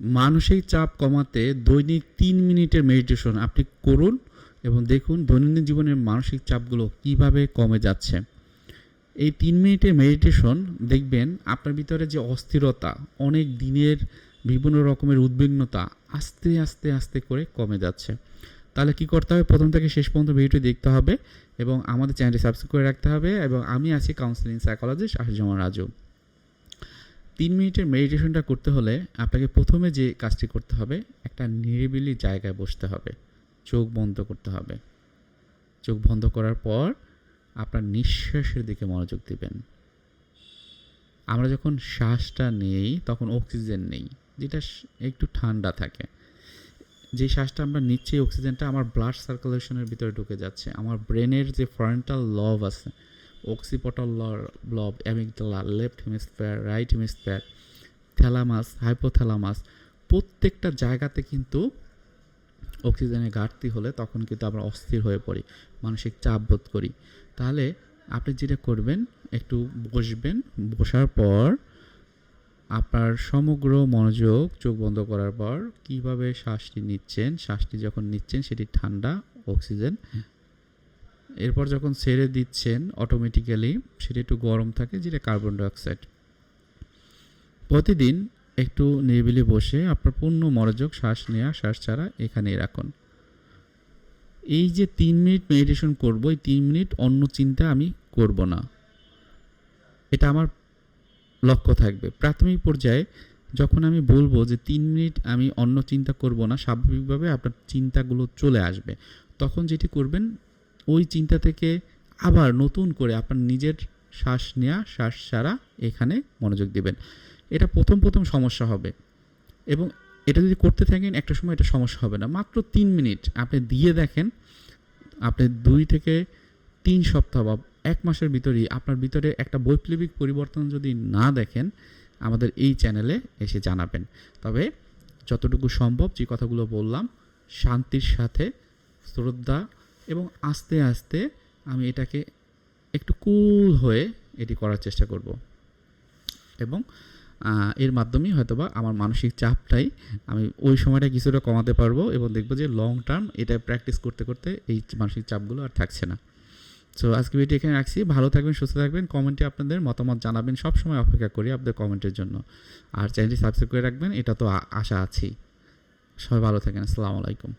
মানসিক চাপ কমাতে দৈনিক তিন মিনিটের মেডিটেশন আপনি করুন এবং দেখুন দৈনন্দিন জীবনের মানসিক চাপগুলো কীভাবে কমে যাচ্ছে। এই তিন মিনিটের মেডিটেশন দেখবেন আপনার ভিতরে যে অস্থিরতা, অনেক দিনের বিভিন্ন রকমের উদ্বিগ্নতা আস্তে আস্তে আস্তে করে কমে যাচ্ছে। তাহলে কি করতে হবে? প্রথম থেকে শেষ পর্যন্ত ভিডিওটি দেখতে হবে এবং আমাদের চ্যানেলটি সাবস্ক্রাইব করে রাখতে হবে এবং আমি আছি কাউন্সিলিং সাইকোলজিস্ট আশুজামান রাজু। তিন মিনিটের মেডিটেশনটা করতে হলে আপনাকে প্রথমে যে কাজটি করতে হবে, একটা নিরিবিলি জায়গায় বসতে হবে। চোখ বন্ধ করতে হবে। চোখ বন্ধ করার পর আপনার নিঃশ্বাসের দিকে মনোযোগ দিবেন। আমরা যখন শ্বাসটা নেই, তখন অক্সিজেন নেই, যেটা একটু ঠান্ডা থাকে। যে শ্বাসটা আমরা নিচ্ছি অক্সিজেনটা আমার ব্লাড সার্কুলেশনের ভিতরে ঢুকে যাচ্ছে। আমার ব্রেনের যে ফ্রন্টাল লভ আছে occipital lobe amygdala, left hemisphere, right hemisphere, thalamus, hypothalamus, প্রত্যেকটা জায়গাতে কিন্তু অক্সিজেনের ঘাটতি হলে তখন কিন্তু আমরা অস্থির হয়ে পড়ি, মানসিক চাপ বোধ করি। তাহলে আপনি যেটা করবেন, একটু বসবেন, বসার পর আপনার সমগ্র মনোযোগ চোখ বন্ধ করার পর কীভাবে শ্বাসটি নিচ্ছেন, শ্বাসটি যখন নিচ্ছেন সেটি ঠান্ডা, অক্সিজেন এরপর যখন ছেড়ে দিচ্ছেন অটোমেটিক্যালি সেটা একটু গরম থাকে, যেটা কার্বন ডাইঅক্সাইড প্রতিদিন একটু নিরিবিলি বসে আপনার পূর্ণ মনোযোগ, শ্বাস নেওয়া শ্বাস ছাড়া এখানেই রাখুন। এই যে তিন মিনিট মেডিটেশন করব, এই তিন মিনিট অন্য চিন্তা আমি করব না। এটা আমার লক্ষ্য থাকবে। প্রাথমিক পর্যায়ে যখন আমি বলব যে তিন মিনিট আমি অন্য চিন্তা করব না, স্বাভাবিকভাবে আপনার চিন্তাগুলো চলে আসবে। তখন যেটি করবেন ওই চিন্তা থেকে আবার নতুন করে আপনার নিজের শ্বাস নেওয়া শ্বাস ছাড়া এখানে মনোযোগ দিবেন। এটা প্রথম প্রথম সমস্যা হবে। এবং এটা যদি করতে থাকেন, একটা সময় এটা সমস্যা হবে না। মাত্র তিন মিনিট আপনি দিয়ে দেখেন, আপনি দুই থেকে তিন সপ্তাহ বা এক মাসের ভিতরেই আপনার ভিতরে একটা বৈপ্লবিক পরিবর্তন যদি না দেখেন, আমাদের এই চ্যানেলে এসে জানাবেন। তবে যতটুকু সম্ভব যে কথাগুলো বললাম, শান্তির সাথে শ্রদ্ধা এবং আস্তে আস্তে আমি এটাকে একটু কুল হয়ে এটি করার চেষ্টা করব। এবং এর মাধ্যমেই হয়তোবা আমার মানসিক চাপটাই আমি ওই সময়টা কিছুটা কমাতে পারব এবং দেখব যে লং টার্ম এটা প্র্যাকটিস করতে করতে এই মানসিক চাপগুলো আর থাকছে না। সো আজকে ভিডিও এখানে রাখছি। ভালো থাকবেন, সুস্থ থাকবেন। কমেন্টে আপনাদের মতামত জানাবেন। সব সময় অপেক্ষা করি আপনাদের কমেন্টের জন্য। আর চ্যানেলটি সাবস্ক্রাইব করে রাখবেন, এটা তো আশা আছেই। সবাই ভালো থাকেন। আসসালামু আলাইকুম।